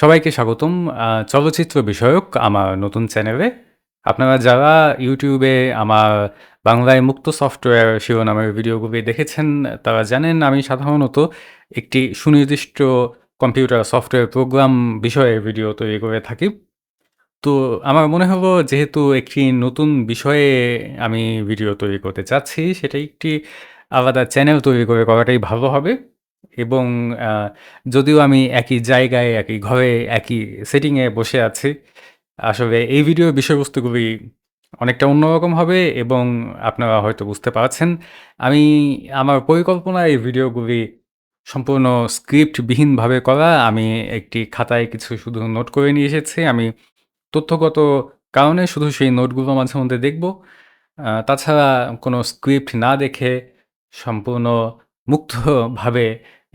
সবাইকে স্বাগতম চলচ্চিত্র বিষয়ক আমার নতুন চ্যানেলে। আপনারা যারা ইউটিউবে আমার বাংলায় মুক্ত সফটওয়্যার শিরোনামের ভিডিওগুলি দেখেছেন, তারা জানেন আমি সাধারণত একটি সুনির্দিষ্ট কম্পিউটার সফটওয়্যার প্রোগ্রাম বিষয়ে ভিডিও তৈরি করে থাকি। তো আমার মনে হলো যেহেতু একটি নতুন বিষয়ে আমি ভিডিও তৈরি করতে চাচ্ছি, সেটা একটি আলাদা চ্যানেল তৈরি করে করাটাই ভালো হবে এবং যদিও আমি একই জায়গায়, একই ঘরে, একই সেটিংয়ে বসে আছি, আসলে এই ভিডিওর বিষয়বস্তুগুলি অনেকটা অন্যরকম হবে এবং আপনারা হয়তো বুঝতে পারছেন। আমি আমার পরিকল্পনা এই ভিডিওগুলি সম্পূর্ণ স্ক্রিপ্টবিহীনভাবে করা। আমি একটি খাতায় কিছু শুধু নোট করে নিয়ে এসেছি। আমি তথ্যগত কারণে শুধু সেই নোটগুলো মাঝে মধ্যে দেখব। তাছাড়া কোনো স্ক্রিপ্ট না দেখে সম্পূর্ণ মুক্তভাবে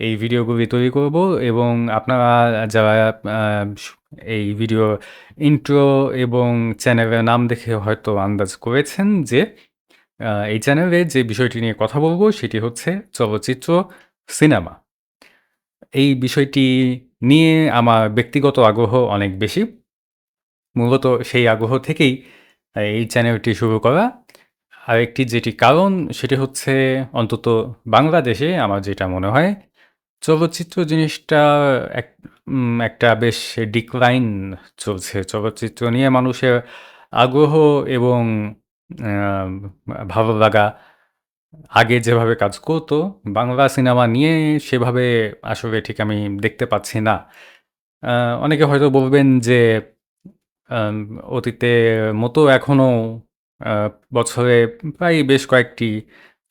এই ভিডিওগুলি তৈরি করব এবং আপনারা যারা এই ভিডিও ইন্ট্রো এবং চ্যানেলের নাম দেখে হয়তো আন্দাজ করেছেন যে এই চ্যানেলে যে বিষয়টি নিয়ে কথা বলব সেটি হচ্ছে চলচ্চিত্র, সিনেমা। এই বিষয়টি নিয়ে আমার ব্যক্তিগত আগ্রহ অনেক বেশি। মূলত সেই আগ্রহ থেকেই এই চ্যানেলটি শুরু করা। আরেকটি যেটি কারণ সেটি হচ্ছে অন্তত বাংলাদেশে আমার যেটা মনে হয়, চলচ্চিত্র জিনিসটা এক একটা বেশ ডিক্লাইন চলছে। চলচ্চিত্র নিয়ে মানুষের আগ্রহ এবং ভালো লাগা আগে যেভাবে কাজ করতো বাংলা সিনেমা নিয়ে সেভাবে আসলে ঠিক আমি দেখতে পাচ্ছি না। অনেকে হয়তো বলবেন যে অতীতে মতো এখনও বছরে প্রায় বেশ কয়েকটি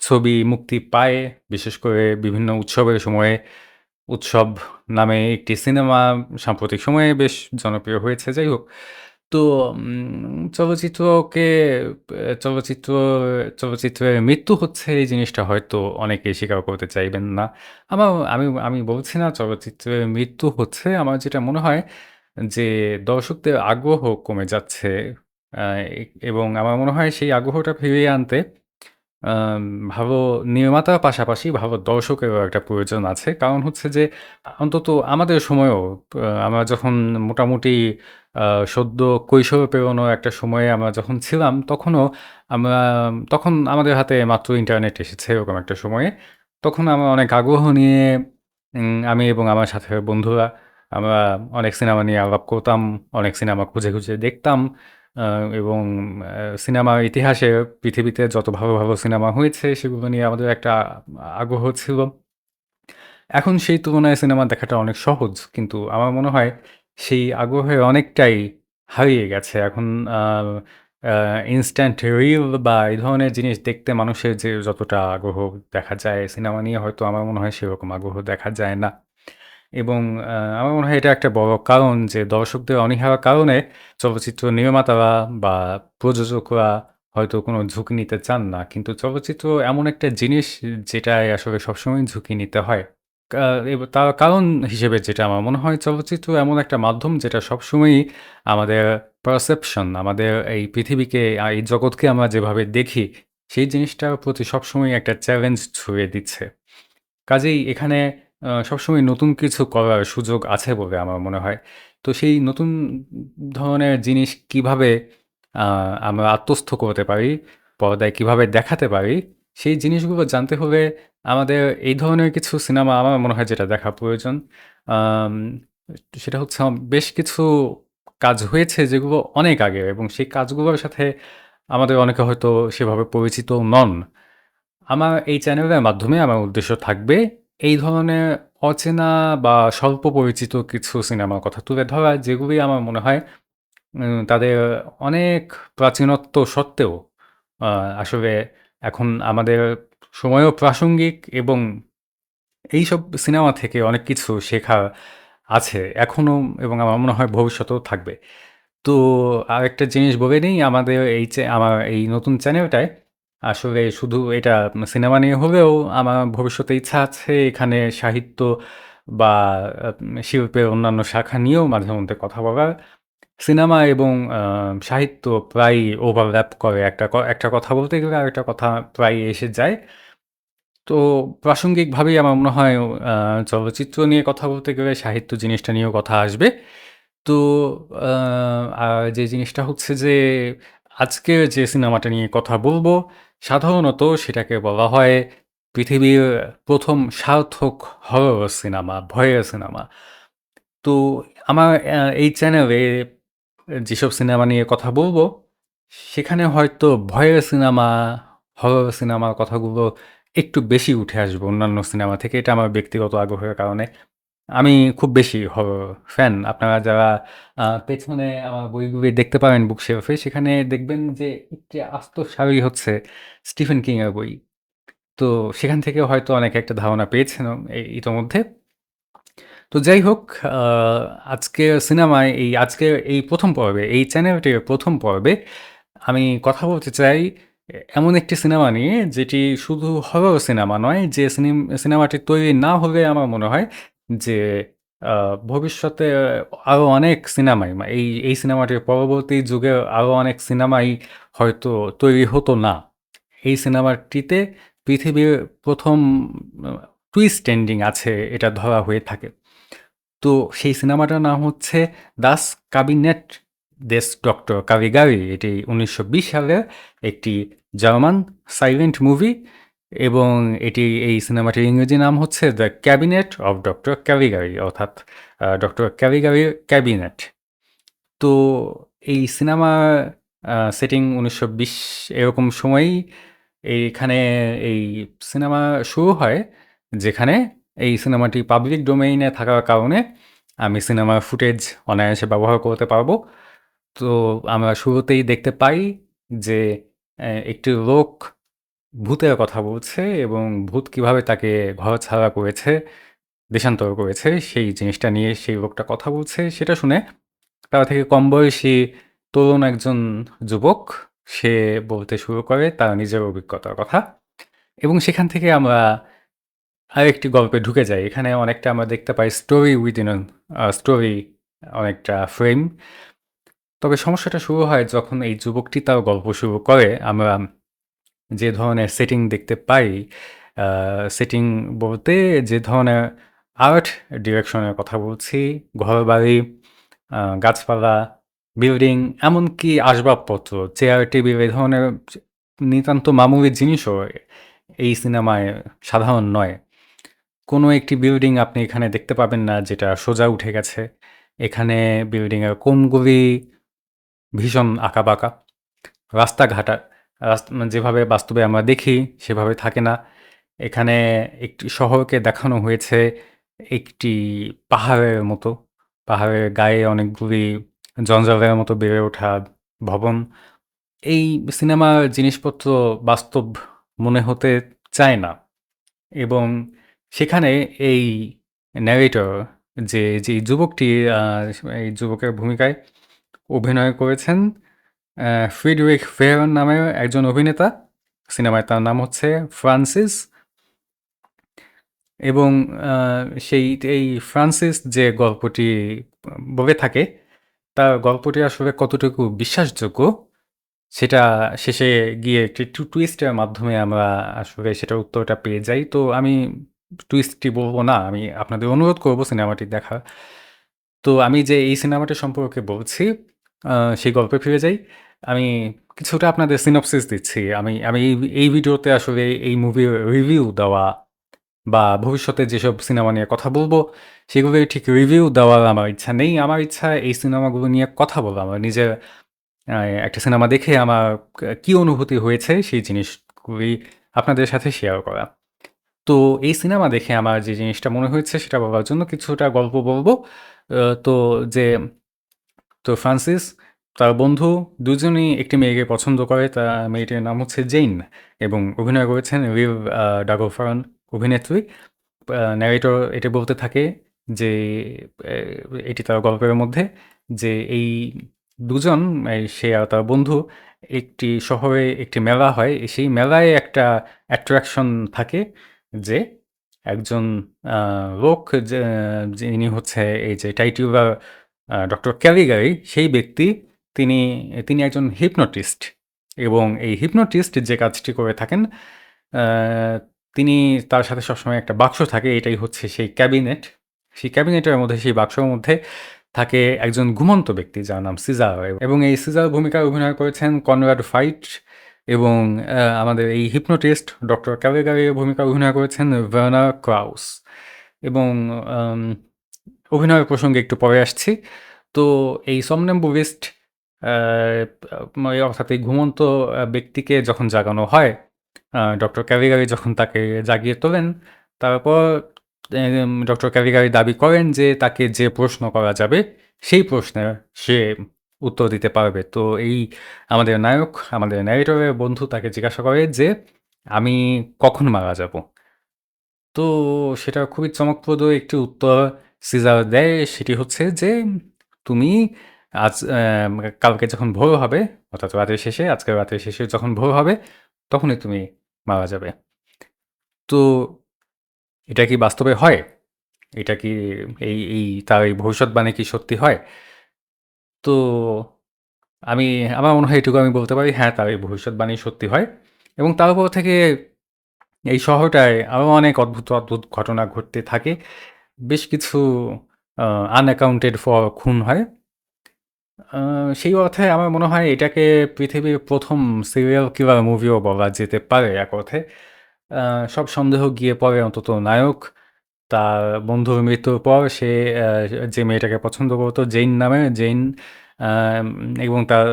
ছবি মুক্তি পায়। বিশেষ করে বিভিন্ন উৎসবের সময়ে। উৎসব নামে একটি সিনেমা সাম্প্রতিক সময়ে বেশ জনপ্রিয় হয়েছে। যাই হোক। তো চলচ্চিত্রকে, চলচ্চিত্র, চলচ্চিত্রের মৃত্যু হচ্ছে এই জিনিসটা হয়তো অনেকে স্বীকার করতে চাইবেন না। আমার, আমি আমি বলছি না চলচ্চিত্রের মৃত্যু হচ্ছে। আমার যেটা মনে হয় যে দর্শকদের আগ্রহ কমে যাচ্ছে। এবং আমার মনে হয় সেই আগ্রহটা ফিরিয়ে আনতে ভালো নির্মাতার পাশাপাশি ভালো দর্শকেরও একটা প্রয়োজন আছে। কারণ হচ্ছে যে অন্তত আমাদের সময়েও আমরা যখন মোটামুটি সদ্য কৈশোরে পেরোনো একটা সময়ে আমরা যখন ছিলাম, তখনও আমরা তখন আমাদের হাতে মাত্র ইন্টারনেট এসেছে এরকম একটা সময়ে। তখন আমরা অনেক আগ্রহ নিয়ে আমি এবং আমার সাথে বন্ধুরা আমরা অনেক সিনেমা নিয়ে আলাপ করতাম। অনেক সিনেমা খুঁজে, খুঁজে দেখতাম। এবং আ সিনেমার ইতিহাসে পৃথিবীতে যত ভালো, ভালো সিনেমা হয়েছে সেগুলো নিয়ে আমাদের একটা আগ্রহ ছিল। এখন সেই তুলনায় সিনেমা দেখাটা অনেক সহজ। কিন্তু আমার মনে হয় সেই আগ্রহে অনেকটাই হারিয়ে গেছে। এখন ইনস্ট্যান্ট রিল বা এই ধরনের জিনিস দেখতে মানুষের যে যতটা আগ্রহ দেখা যায়, সিনেমা নিয়ে হয়তো আমার মনে হয় সেরকম আগ্রহ দেখা যায় না। এবং আমার মনে হয় এটা একটা বড় কারণ যে দর্শকদের অনীহার কারণে চলচ্চিত্র নির্মাতারা বা প্রযোজকরা হয়তো কোনো ঝুঁকি নিতে চান না। কিন্তু চলচ্চিত্র এমন একটা জিনিস যেটায় আসলে সবসময় ঝুঁকি নিতে হয়। তার কারণ হিসেবে যেটা আমার মনে হয় চলচ্চিত্র এমন একটা মাধ্যম যেটা সবসময়ই আমাদের পারসেপশন আমাদের এই পৃথিবীকে এই জগৎকে আমরা যেভাবে দেখি, সেই জিনিসটার প্রতি সবসময়ই একটা চ্যালেঞ্জ ছুঁয়ে দিচ্ছে। কাজেই এখানে সবসময় নতুন কিছু করার সুযোগ আছে বলে আমার মনে হয়। তো সেই নতুন ধরনের জিনিস কীভাবে আমরা আত্মস্থ করতে পারি, পর্দায় কীভাবে দেখাতে পারি, সেই জিনিসগুলো জানতে হলে আমাদের এই ধরনের কিছু সিনেমা আমার মনে হয় যেটা দেখা প্রয়োজন। সেটা হচ্ছে বেশ কিছু কাজ হয়েছে যেগুলো অনেক আগের এবং সেই কাজগুলোর সাথে আমাদের অনেকে হয়তো সেভাবে পরিচিত নন। আমার এই চ্যানেলের মাধ্যমে আমার উদ্দেশ্য থাকবে এই ধরনের অচেনা বা স্বল্প পরিচিত কিছু সিনেমার কথা তুলে ধরা যেগুলি আমার মনে হয় তাদের অনেক প্রাচীনত্ব সত্ত্বেও আসলে এখন আমাদের সময়ও প্রাসঙ্গিক এবং এইসব সিনেমা থেকে অনেক কিছু শেখা আছে এখনও এবং আমার মনে হয় ভবিষ্যতেও থাকবে। তো আরেকটা জিনিস বলে নেই আমাদের এই আমার এই নতুন চ্যানেলটায় আসলে শুধু এটা সিনেমা নিয়ে হলেও আমার ভবিষ্যতে ইচ্ছা আছে এখানে সাহিত্য বা শিল্পের অন্যান্য শাখা নিয়েও মাঝে মধ্যে কথা বলার। সিনেমা এবং সাহিত্য প্রায়ই ওভারল্যাপ করে। একটা একটা কথা বলতে গেলে আর একটা কথা প্রায়ই এসে যায়। তো প্রাসঙ্গিকভাবেই আমার মনে হয় চলচ্চিত্র নিয়ে কথা বলতে গেলে সাহিত্য জিনিসটা নিয়েও কথা আসবে। তো আর যে জিনিসটা হচ্ছে যে আজকে যে সিনেমাটা নিয়ে কথা বলব, সাধারণত সেটাকে বলা হয় পৃথিবীর প্রথম সার্থক হরর সিনেমা, ভয়ের সিনেমা। তো আমার এই চ্যানেলে যেসব সিনেমা নিয়ে কথা বলব সেখানে হয়তো ভয়ের সিনেমা, হরর সিনেমার কথাগুলো একটু বেশি উঠে আসবে অন্যান্য সিনেমা থেকে। এটা আমার ব্যক্তিগত আগ্রহের কারণে। আমি খুব বেশি হরর ফ্যান। আপনারা যারা পেছনে আমার বইগুলি দেখতে পাবেন পারেন বুকশেলফে, সেখানে দেখবেন যে একটি আস্ত সারি হচ্ছে স্টিফেন কিং এর বই। তো সেখান থেকে হয়তো অনেক একটা ধারণা পেয়েছেন এ ইতোমধ্যে। তো যাই হোক আজকের সিনেমায় এই আজকের এই ১ম পর্বে, এই চ্যানেলটির ১ম পর্বে আমি কথা বলতে চাই এমন একটি সিনেমা নিয়ে যেটি শুধু হরর সিনেমা নয়, যে সিনেম সিনেমাটি তৈরি না হলে আমার মনে হয় যে ভবিষ্যতে আরও অনেক সিনেমাই এই, এই সিনেমাটির পরবর্তী যুগে আরও অনেক সিনেমাই হয়তো তৈরি হতো না। এই সিনেমাটিতে পৃথিবীর ১ম আ টুইস্ট এন্ডিং আছে এটা ধরা হয়ে থাকে। তো সেই সিনেমাটার নাম হচ্ছে 'Das Cabinet des Doctor Caligari' এটি ১৯২০ সালের একটি জার্মান সাইলেন্ট মুভি এবং এটি এই সিনেমাটির ইংরেজি নাম হচ্ছে 'the cabinet of doctor Caligari' অর্থাৎ ডক্টর ক্যালিগারির ক্যাবিনেট। তো এই সিনেমা সেটিং ১৯২০ এরকম সময়েই এইখানে এই সিনেমা শুরু হয়, যেখানে এই সিনেমাটি পাবলিক ডোমেইনে থাকার কারণে আমি সিনেমার ফুটেজ অনায়াসে ব্যবহার করতে পারব তো আমরা শুরুতেই দেখতে পাই যে একটি লোক ভূতের কথা বলছে এবং ভূত কীভাবে তাকে ঘর ছাড়া করেছে, দেশান্তর করেছে, সেই জিনিসটা নিয়ে সেই লোকটা কথা বলছে। সেটা শুনে তার থেকে কম বয়সী তরুণ একজন যুবক সে বলতে শুরু করে তার নিজের অভিজ্ঞতার কথা এবং সেখান থেকে আমরা আরেকটি গল্পে ঢুকে যাই। এখানে অনেকটা আমরা দেখতে পাই স্টোরি উইদিন স্টোরি অনেকটা ফ্রেম। তবে সমস্যাটা শুরু হয় যখন এই যুবকটি তার গল্প শুরু করে। আমরা যে ধরনের সেটিং দেখতে পাই, সেটিং বলতে যে ধরনের আর্ট ডিরেকশনের কথা বলছি, ঘরবাড়ি, গাছপালা, বিল্ডিং এমনকি আসবাবপত্র, চেয়ার, টেবিল এ ধরনের নিতান্ত মামুলি জিনিসও এই সিনেমায় সাধারণ নয়। কোনো একটি বিল্ডিং আপনি এখানে দেখতে পাবেন না যেটা সোজা উঠে গেছে। এখানে বিল্ডিং কোনগুলি ভীষণ আঁকাবাঁকা। রাস্তাঘাট যেভাবে বাস্তবে আমরা দেখি সেভাবে থাকে না। এখানে একটি শহরকে দেখানো হয়েছে একটি পাহাড়ের মতো। পাহাড়ের গায়ে অনেকগুলি জঞ্জালের মতো বেড়ে ওঠা ভবন। এই সিনেমার জিনিসপত্র বাস্তব মনে হতে চায় না এবং সেখানে এই ন্যারেটর যে, যে যুবকটি এই যুবকের ভূমিকায় অভিনয় করেছেন আ ফ্রিডরিখ ফেহরন নামের একজন অভিনেতা। সিনেমায় তার নাম হচ্ছে ফ্রান্সিস। এবং সেই এই ফ্রান্সিস যে গল্পটি বলে থাকে, তার গল্পটি আসলে কতটুকু বিশ্বাসযোগ্য, সেটা শেষে গিয়ে একটি টু টুইস্ট এর মাধ্যমে আমরা আসলে সেটার উত্তরটা পেয়ে যাই। তো আমি টুইস্টটি বলব না। আমি আপনাদের অনুরোধ করব সিনেমাটি দেখার। তো আমি যে এই সিনেমাটি সম্পর্কে বলছি, সেই গল্পে ফিরে যাই। আমি কিছুটা আপনাদের সিনপসিস দিচ্ছি। আমি আমি এই এই ভিডিওতে আসলে এই মুভির রিভিউ দেওয়া বা ভবিষ্যতে যেসব সিনেমা নিয়ে কথা বলব সেগুলোর ঠিক রিভিউ দেওয়ার আমার ইচ্ছা নেই। আমার ইচ্ছা এই সিনেমাগুলো নিয়ে কথা বলা। আমার নিজের একটা সিনেমা দেখে আমার কি অনুভূতি হয়েছে সেই জিনিসগুলি আপনাদের সাথে শেয়ার করা। তো এই সিনেমা দেখে আমার যে জিনিসটা মনে হয়েছে সেটা বলার জন্য কিছুটা গল্প বলব তো যে তো ফ্রান্সিস, তার বন্ধু দুজনেই একটি মেয়েকে পছন্দ করে। তা মেয়েটির নাম হচ্ছে জেইন এবং অভিনয় করেছেন রিভ ডাগোফারন অভিনেত্রী। ন্যারেটর এটা বলতে থাকে যে এটি তার গল্পের মধ্যে যে এই দুজন সে আর তার বন্ধু একটি শহরে একটি মেলা হয়। সেই মেলায় একটা অ্যাট্রাকশন থাকে যে একজন লোক যিনি হচ্ছে এই যে টাইটিউবার ডক্টর ক্যালিগারি সেই ব্যক্তি তিনি, তিনি একজন হিপনোটিস্ট এবং এই হিপনোটিস্ট যে কাজটি করে থাকেন তিনি তার সাথে সবসময় একটা বাক্স থাকে এটাই হচ্ছে সেই ক্যাবিনেট। সেই ক্যাবিনেটের মধ্যে সেই বাক্সের মধ্যে থাকে একজন ঘুমন্ত ব্যক্তি যার নাম সিজার এবং এই সিজার ভূমিকায় অভিনয় করেছেন কনরাড ফাইট এবং আমাদের এই হিপনোটিস্ট ডক্টর ক্যাভেগারের ভূমিকা অভিনয় করেছেন ভার্নার ক্রাউস এবং অভিনয়ের প্রসঙ্গে একটু পরে আসছি। তো এই সমনেম্বুরিস্ট অর্থাৎ এই ঘুমন্ত ব্যক্তিকে যখন জাগানো হয় ডক্টর ক্যাভিগারি যখন তাকে জাগিয়ে তোলেন, তারপর ডক্টর ক্যাভিগারি দাবি করেন যে তাকে যে প্রশ্ন করা যাবে, সেই প্রশ্নের সে উত্তর দিতে পারবে। তো এই আমাদের নায়ক, আমাদের ন্যারেটরের বন্ধু তাকে জিজ্ঞাসা করে যে, আমি কখন মারা যাব? তো সেটা খুবই চমকপ্রদ একটি উত্তর সিজার দেয়। সেটি হচ্ছে যে, তুমি আজ কালকে যখন ভোর হবে, অর্থাৎ রাতের শেষে, আজকের রাতের শেষে যখন ভোর হবে, তখনই তুমি মারা যাবে। তো এটা কি বাস্তবে হয়? এটা কি এই এই, তার এই ভবিষ্যৎবাণী কি সত্যি হয়? তো আমি, আমার মনে হয় এটুকু আমি বলতে পারি হ্যাঁ তার এই ভবিষ্যৎবাণী সত্যি হয়। এবং তার তারপর থেকে এই শহরটায় আরও অনেক অদ্ভুত অদ্ভুত ঘটনা ঘটতে থাকে। বেশ কিছু আনঅ্যাকাউন্টেড ফর খুন হয়। সেই অর্থে আমার মনে হয় এটাকে পৃথিবীর প্রথম সিরিয়াল কিলার মুভিও বলা যেতে পারে এক অর্থে। সব সন্দেহ গিয়ে পড়ে অন্তত নায়ক। তার বন্ধুর মৃত্যুর পর সে যে মেয়েটাকে পছন্দ করতো জেইন নামে জেইন এবং তার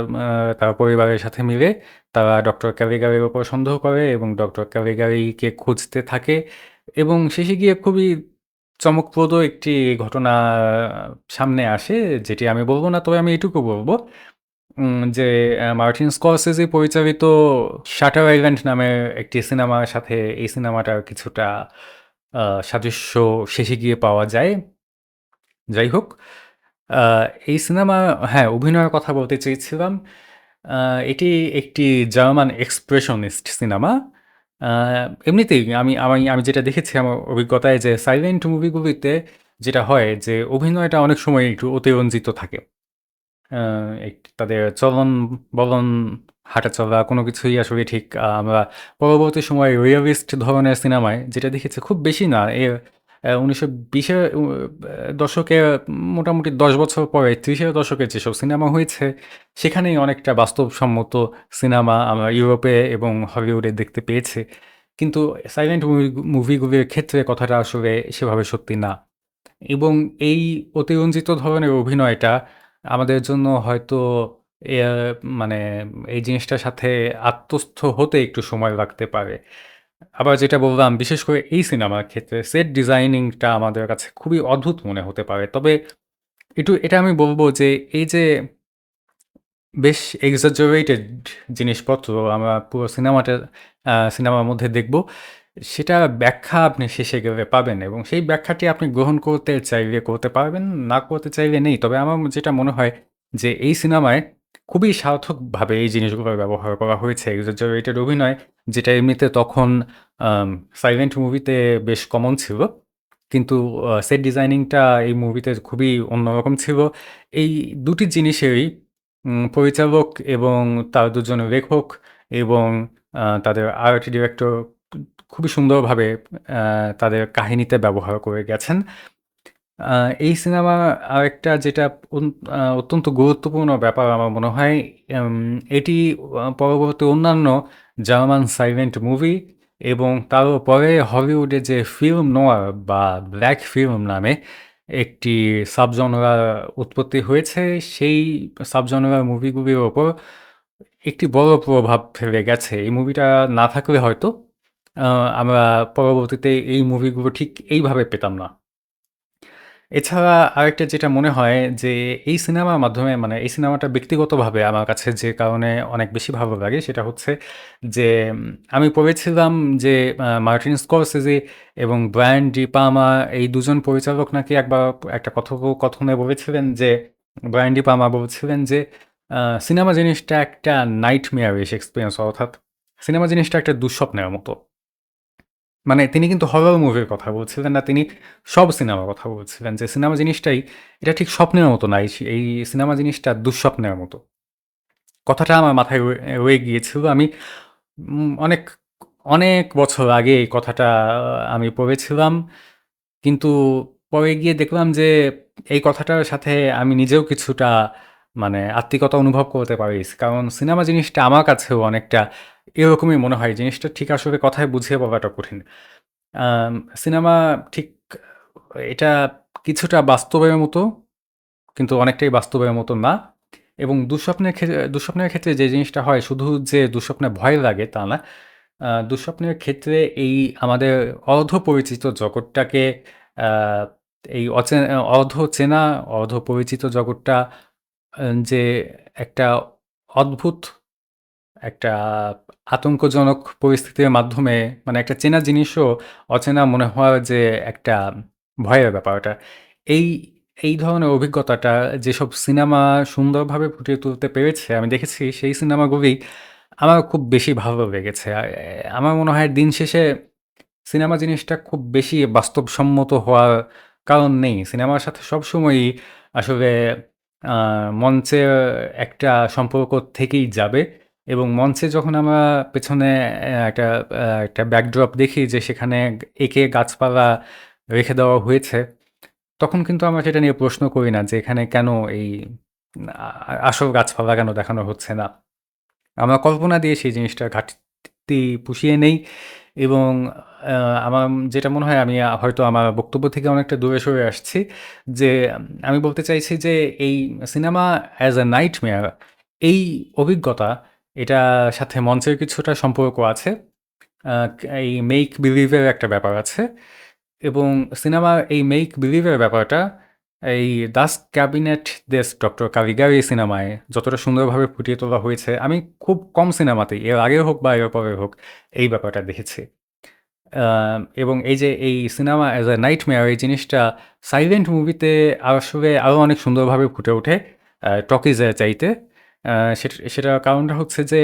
তার পরিবারের সাথে মিলে তারা ডক্টর ক্যাভিগারির ওপর সন্দেহ করে এবং ডক্টর ক্যাভিগারিকে খুঁজতে থাকে। এবং শেষে গিয়ে খুবই চমকপ্রদ একটি ঘটনা সামনে আসে, যেটি আমি বলব না, তবে আমি এটুকু বলব যে মার্টিন স্করসেজি পরিচালিত শাটার আইল্যান্ড নামের একটি সিনেমার সাথে এই সিনেমাটার কিছুটা সাদৃশ্য শেষে গিয়ে পাওয়া যায়। যাই হোক এই সিনেমা হ্যাঁ অভিনয়ের কথা বলতে চেয়েছিলাম এটি একটি জার্মান এক্সপ্রেশনিস্ট সিনেমা। এমনিতেই আমি আমি আমি যেটা দেখেছি আমার অভিজ্ঞতায় যে সাইলেন্ট মুভিগুলিতে যেটা হয় যে অভিনয়টা অনেক সময় একটু অতিরঞ্জিত থাকে। এক- তাদের চলন বলন, হাঁটা চলা কোনো কিছুই আসলে ঠিক, আমরা পরবর্তী সময়ে রিয়েলিস্ট ধরনের সিনেমায় যেটা দেখেছি খুব বেশি না। এর উনিশশো বিশের দশকে, মোটামুটি দশ বছর পরে, ত্রিশের দশকে যেসব সিনেমা হয়েছে, সেখানেই অনেকটা বাস্তবসম্মত সিনেমা আমরা ইউরোপে এবং হলিউডে দেখতে পেয়েছি। কিন্তু সাইলেন্ট মুভি, মুভিগুলির ক্ষেত্রে কথাটা আসলে সেভাবে সত্যি না। এবং এই অতিরঞ্জিত ধরনের অভিনয়টা আমাদের জন্য হয়তো মানে এই জিনিসটার সাথে আত্মস্থ হতে একটু সময় লাগতে পারে। আবার যেটা বললাম, বিশেষ করে এই সিনেমার ক্ষেত্রে সেট ডিজাইনিংটা আমাদের কাছে খুবই অদ্ভুত মনে হতে পারে। তবে একটু এটা আমি বলব যে, এই যে বেশ এক্সাজারেটেড জিনিসপত্র আমরা পুরো সিনেমাটা সিনেমার মধ্যে দেখব, সেটা ব্যাখ্যা আপনি শেষে গেলে পাবেন এবং সেই ব্যাখ্যাটি আপনি গ্রহণ করতে চাইলে করতে পারবেন, না করতে চাইলে নেই। তবে আমার যেটা মনে হয় যে, এই সিনেমায় খুবই সার্থকভাবে এই জিনিসগুলো ব্যবহার করা হয়েছে। এক্সাজারেটেড অভিনয় যেটা এমনিতে তখন সাইলেন্ট মুভিতে বেশ কমন ছিল। কিন্তু সেট ডিজাইনিংটা এই মুভিতে খুবই অন্যরকম ছিল। এই দুটি জিনিসেরই পরিচালক এবং তার দুজন লেখক এবং তাদের আর্ট ডিরেক্টর খুবই সুন্দরভাবে তাদের কাহিনীতে ব্যবহার করে গেছেন। এই সিনেমা আরেকটা যেটা অত্যন্ত গুরুত্বপূর্ণ ব্যাপার আমার মনে হয় এটি পরবর্তী অন্যান্য জার্মান সাইলেন্ট মুভি এবং তার পরে হলিউডে যে ফিল্ম নোয়ার বা ব্ল্যাক ফিল্ম নামে একটি সাবজনরা উৎপত্তি হয়েছে, সেই সাবজনরার মুভিগুলির ওপর একটি বড় প্রভাব ফেলে গেছে। এই মুভিটা না থাকলে হয়তো আমরা পরবর্তীতে এই মুভিগুলো ঠিক এইভাবে পেতাম না। এছাড়া আরেকটা যেটা মনে হয় যে, এই সিনেমার মাধ্যমে মানে এই সিনেমাটা ব্যক্তিগতভাবে আমার কাছে যে কারণে অনেক বেশি ভালো লাগে, সেটা হচ্ছে যে, আমি পড়েছিলাম যে মার্টিন স্করসেজি এবং ব্রায়ান ডি পামা এই দুজন পরিচালক নাকি একবার একটা কথোপকথনে বলেছিলেন যে, ব্রায়ান ডি পামা বলছিলেন যে সিনেমা জিনিসটা একটা নাইট মেয়ারিশ এক্সপিরিয়েন্স অর্থাৎ সিনেমা জিনিসটা একটা দুঃস্বপ্নের মতো। মানে তিনি কিন্তু হরর মুভির কথা বলছিলেন না, তিনি সব সিনেমার কথা বলছিলেন যে সিনেমা জিনিসটাই এটা ঠিক স্বপ্নের মতো নাই এই সিনেমা জিনিসটা দুঃস্বপ্নের মতো কথাটা আমার মাথায় রয়ে- গিয়েছিল, আমি অনেক অনেক বছর আগে এই কথাটা আমি পড়েছিলাম। কিন্তু পরে গিয়ে দেখলাম যে এই কথাটার সাথে আমি নিজেও কিছুটা মানে আত্মিকতা অনুভব করতে পারি। কারণ সিনেমা জিনিসটা আমার কাছেও অনেকটা এরকমই মনে হয়। জিনিসটা ঠিক আসলে কথায় বুঝিয়ে বলাটা কঠিন। সিনেমা ঠিক এটা কিছুটা বাস্তবের মতো, কিন্তু অনেকটাই বাস্তবের মতো না। এবং দুঃস্বপ্নের ক্ষেত্রে দুঃস্বপ্নের ক্ষেত্রে যে জিনিসটা হয় শুধু যে দুঃস্বপ্নে ভয় লাগে তা না। দুঃস্বপ্নের ক্ষেত্রে এই আমাদের অর্ধ পরিচিত জগৎটাকে এই অচে অর্ধ চেনা, অর্ধ পরিচিত জগৎটা যে একটা অদ্ভুত একটা আতঙ্কজনক পরিস্থিতির মাধ্যমে মানে একটা চেনা জিনিসও অচেনা মনে হওয়ার যে একটা ভয়ের ব্যাপার ওটা। এই, এই ধরনের অভিজ্ঞতাটা যেসব সিনেমা সুন্দরভাবে ফুটিয়ে তুলতে পেরেছে আমি দেখেছি সেই সিনেমাগুলি আমার খুব বেশি ভালো লেগেছে। আমার মনে হয় দিন শেষে সিনেমা জিনিসটা খুব বেশি বাস্তবসম্মত হওয়ার কারণ নেই। সিনেমার সাথে সবসময়ই আসলে আ মঞ্চের একটা সম্পর্ক থেকেই যাবে এবং মঞ্চে যখন আমরা পেছনে একটা একটা ব্যাকড্রপ দেখি যে সেখানে এঁকে গাছপালা রেখে দেওয়া হয়েছে, তখন কিন্তু আমরা সেটা নিয়ে প্রশ্ন করি না যে এখানে কেন এই আসল গাছপালা কেন দেখানো হচ্ছে না? আমরা কল্পনা দিয়ে সেই জিনিসটার ঘাটতি পুষিয়ে নেই এবং আমার যেটা মনে হয় আমি হয়তো আমার বক্তব্য থেকে অনেকটা দূরে সরে আসছি। যে আমি বলতে চাইছি যে এই cinema as a nightmare এই অভিজ্ঞতা, এটার সাথে মঞ্চের কিছুটা সম্পর্ক আছে। এই মেক বিলিভের একটা ব্যাপার আছে এবং সিনেমার এই মেক বিলিভের ব্যাপারটা এই 'das cabinet des doktor Caligari' সিনেমায় যতটা সুন্দরভাবে ফুটিয়ে তোলা হয়েছে, আমি খুব কম সিনেমাতেই এর আগে হোক বা এর পরে হোক এই ব্যাপারটা দেখেছি। এবং এই যে এই সিনেমা অ্যাজ আ নাইটমেয়ার এই জিনিসটা সাইলেন্ট মুভিতে আসলে আরও অনেক সুন্দরভাবে ফুটে ওঠে আ টকিজের চাইতে। সেটা কারণটা হচ্ছে যে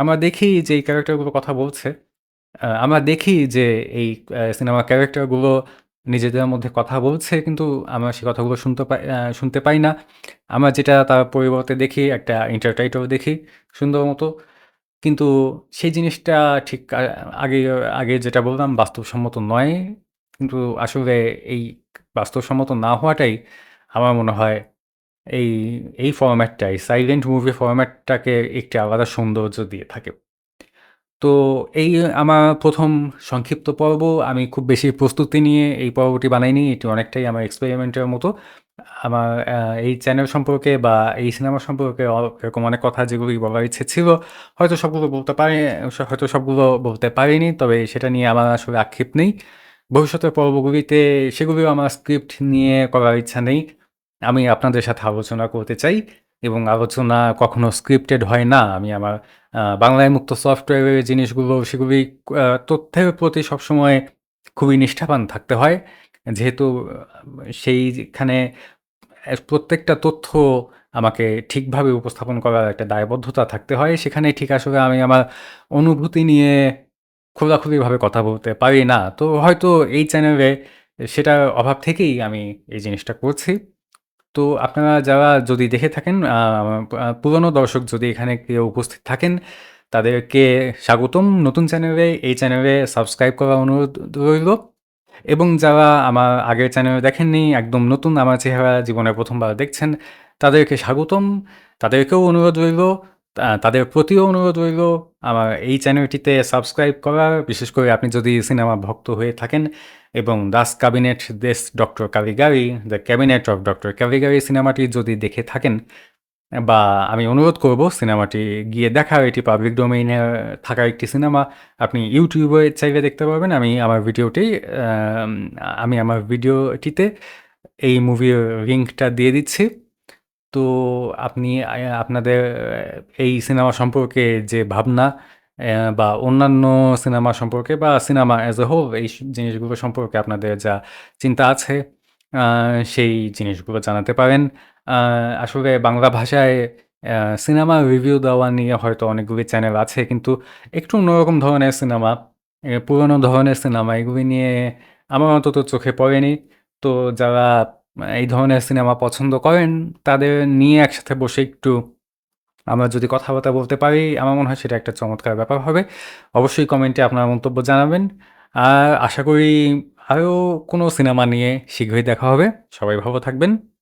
আমরা দেখি যে এই ক্যারেক্টারগুলো কথা বলছে। আমরা দেখি যে এই আ সিনেমার ক্যারেক্টারগুলো নিজেদের মধ্যে কথা বলছে কিন্তু আমরা সেই কথাগুলো শুনতে পাই শুনতে পাই না। আমরা যেটা তার পরিবর্তে দেখি একটা ইন্টারটাইটেল দেখি সুন্দর মতো। কিন্তু সেই জিনিসটা ঠিক আগে আগে যেটা বললাম বাস্তবসম্মত নয়। কিন্তু আসলে এই বাস্তবসম্মত না হওয়াটাই আমার মনে হয় এই, এই ফরম্যাটটাই সাইলেন্ট মুভি ফরম্যাটটাকে একটি আলাদা সৌন্দর্য দিয়ে থাকে। তো এই আমার প্রথম সংক্ষিপ্ত পর্ব। আমি খুব বেশি প্রস্তুতি নিয়ে এই পর্বটি বানাইনি। এটি অনেকটাই আমার এক্সপেরিমেন্টের মতো। আমার এই চ্যানেল সম্পর্কে বা এই সিনেমা সম্পর্কে এরকম অনেক কথা যেগুলি বলার ইচ্ছে ছিল। হয়তো সবগুলো বলতে পারি, হয়তো সবগুলো বলতে পারিনি। তবে সেটা নিয়ে আমার আসলে আক্ষেপ নেই। ভবিষ্যতের পর্বগুলিতে সেগুলিও আমার স্ক্রিপ্ট নিয়ে করার ইচ্ছা নেই। আমি আপনাদের সাথে আলোচনা করতে চাই এবং আলোচনা কখনো স্ক্রিপ্টেড হয় না। আমি আমার বাংলায় মুক্ত সফটওয়্যারের জিনিসগুলো, সেগুলি তথ্যের প্রতি সবসময় খুবই নিষ্ঠাবান থাকতে হয়। যেহেতু সেইখানে প্রত্যেকটা তথ্য আমাকে ঠিকভাবে উপস্থাপন করার একটা দায়বদ্ধতা থাকতে হয়। সেখানে ঠিক আসলে আমি আমার অনুভূতি নিয়ে খোলাখুলিভাবে কথা বলতে পারি না। তো হয়তো এই চ্যানেলে সেটার অভাব থেকেই আমি এই জিনিসটা করছি। তো আপনারা যারা যদি দেখে থাকেন পুরনো দর্শক যদি এখানে কেউ উপস্থিত থাকেন, তাদেরকে স্বাগতম নতুন চ্যানেলে। এই চ্যানেলে সাবস্ক্রাইব করা অনুরোধ রইল এবং যারা আমার আগের চ্যানেল দেখেননি, একদম নতুন আমার চেহারা জীবনে প্রথমবার দেখছেন, তাদেরকে স্বাগতম। তাদেরকেও অনুরোধ রইল, তাদের প্রতিও অনুরোধ রইল আমার এই চ্যানেলটিতে সাবস্ক্রাইব করার। বিশেষ করে আপনি যদি সিনেমা ভক্ত হয়ে থাকেন এবং 'das cabinet des doktor Caligari' 'the cabinet of doctor Caligari' সিনেমাটি যদি দেখে থাকেন বা আমি অনুরোধ করব সিনেমাটি গিয়ে দেখার। এটি পাবলিক ডোমেইনে থাকা একটি সিনেমা। আপনি এ চাইলে দেখতে পারবেন। আমি আমার ভিডিওটি আমি আমার ভিডিওটিতে এই মুভির লিঙ্কটা দিয়ে দিচ্ছি। তো আপনি আপনাদের এই সিনেমা সম্পর্কে যে ভাবনা বা অন্যান্য সিনেমা সম্পর্কে বা সিনেমা অ্যাজ এ হোল এই জিনিসগুলো সম্পর্কে আপনাদের যা চিন্তা আছে সেই জিনিসগুলো জানাতে পারেন। আসলে বাংলা ভাষায় সিনেমা রিভিউ দেওয়া নিয়ে হয়তো অনেকগুলি চ্যানেল আছে। কিন্তু একটু অন্যরকম ধরনের সিনেমা, এ পুরনো ধরনের সিনেমা এগুলি নিয়ে আমার অন্তত চোখে পড়েনি। তো যারা এই ধরনের সিনেমা পছন্দ করেন, তাদের নিয়ে একসাথে বসে একটু আমরা যদি কথাবার্তা বলতে পারি আমার মনে হয় সেটা একটা চমৎকার ব্যাপার হবে। অবশ্যই কমেন্টে আপনার মন্তব্য জানাবেন। আর আশা করি আরও কোনো সিনেমা নিয়ে শীঘ্রই দেখা হবে। সবাই ভালো থাকবেন।